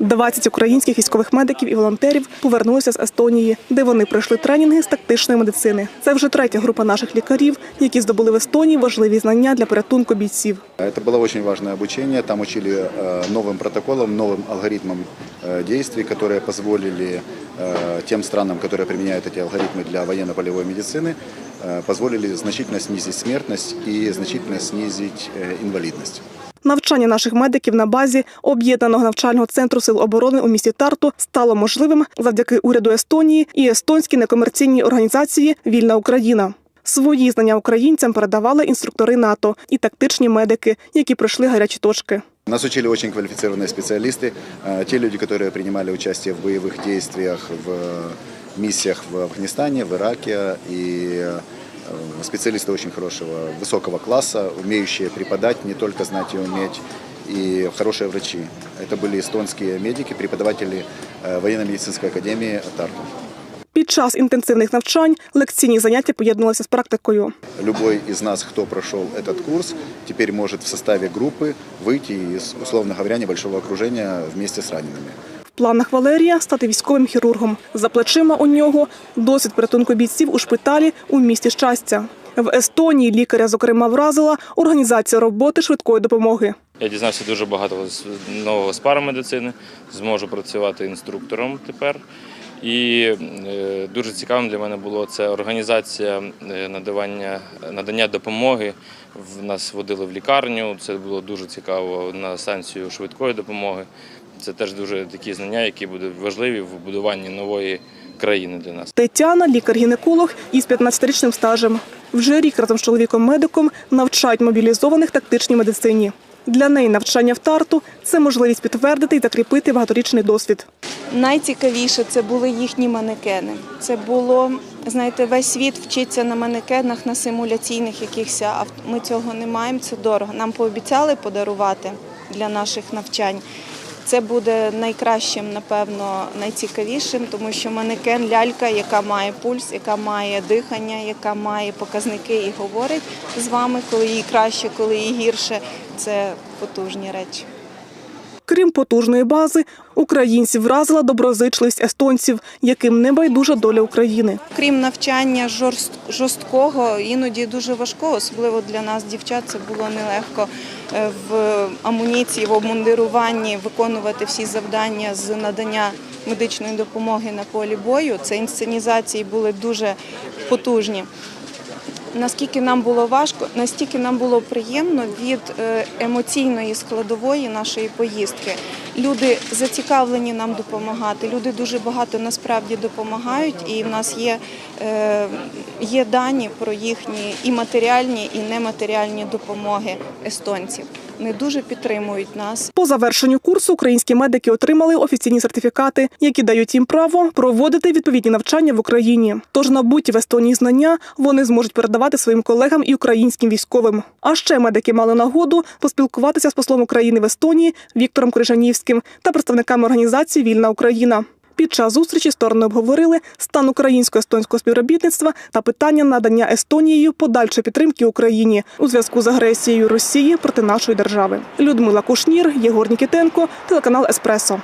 20 українських військових медиків і волонтерів повернулися з Естонії, де вони пройшли тренінги з тактичної медицини. Це вже третя група наших лікарів, які здобули в Естонії важливі знання для порятунку бійців. Это было очень важное обучение. Там учили э, новым протоколам, новым алгоритмам э, действий, которые позволили э, тем странам, которые применяют эти алгоритмы для военно-полевой медицины, э, позволили значительно снизить смертность и значительно снизить э, инвалидность. Навчання наших медиків на базі об'єднаного навчального центру сил оборони у місті Тарту стало можливим завдяки уряду Естонії і естонській некомерційній організації Вільна Україна. Свої знання українцям передавали інструктори НАТО і тактичні медики, які пройшли гарячі точки. Нас учили очень квалифицированные специалисты, э, те люди, которые принимали участие в боевых действиях, в миссиях в Афганистане, в Ираке и э, специалисты очень хорошего, высокого класса, умеющие преподать, не только знать и уметь, и хорошие врачи. Это были эстонские медики, преподаватели э, военно-медицинской академии Тарту. Під час інтенсивних навчань лекційні заняття поєднувалися з практикою. Любой из нас, кто прошел этот курс, теперь может в составе группы выйти из, условно говоря, небольшого окружения вместе с ранеными. Планах Валерія стати військовим хірургом. За плечима у нього досвід порятунку бійців у шпиталі у місті щастя. В Естонії лікаря, зокрема, вразила організація роботи швидкої допомоги. Я дізнався дуже багато нового з парамедицини, зможу працювати інструктором тепер. І е, дуже цікавим для мене було це організація е, надавання, надання допомоги. В нас водили в лікарню. Це було дуже цікаво на станцію швидкої допомоги. Це теж дуже такі знання, які будуть важливі в будуванні нової країни для нас. Тетяна лікар-гінеколог із 15-річним стажем. Вже рік разом з чоловіком-медиком навчають мобілізованих тактичній медицині. Для неї навчання в тарту це можливість підтвердити і закріпити багаторічний досвід. Найцікавіше це були їхні манекени. Це було, знаєте, весь світ вчиться на манекенах, на симуляційних якихось, а ми цього не маємо. Це дорого. Нам пообіцяли подарувати для наших навчань. Це буде найкращим, напевно, найцікавішим, тому що манекен лялька, яка має пульс, яка має дихання, яка має показники і говорить з вами, коли їй краще, коли їй гірше. Це потужні речі. Крім потужної бази, українців вразила доброзичливість естонців, яким не байдужа доля України. Крім навчання жорст- жорсткого, іноді дуже важкого, особливо для нас, дівчат, це було нелегко е, в амуніції, в обмундируванні виконувати всі завдання з надання медичної допомоги на полі бою. Це інсценізації були дуже потужні. Наскільки нам було важко, настільки нам було приємно від е, емоційної складової нашої поїздки. Люди зацікавлені нам допомагати. Люди дуже багато насправді допомагають, і в нас є, е, є дані про їхні і матеріальні, і нематеріальні допомоги естонців. Вони дуже підтримують нас. По завершенню курсу українські медики отримали офіційні сертифікати, які дають їм право проводити відповідні навчання в Україні. Тож набуті в Естонії знання вони зможуть передавати своїм колегам і українським військовим. А ще медики мали нагоду поспілкуватися з послом України в Естонії Віктором Крижанівським та представниками організації Вільна Україна. Під час зустрічі сторони обговорили стан українсько-естонського співробітництва та питання надання Естонією подальшої підтримки Україні у зв'язку з агресією Росії проти нашої держави. Людмила Кушнір, Єгор Нікітенко, телеканал Еспресо.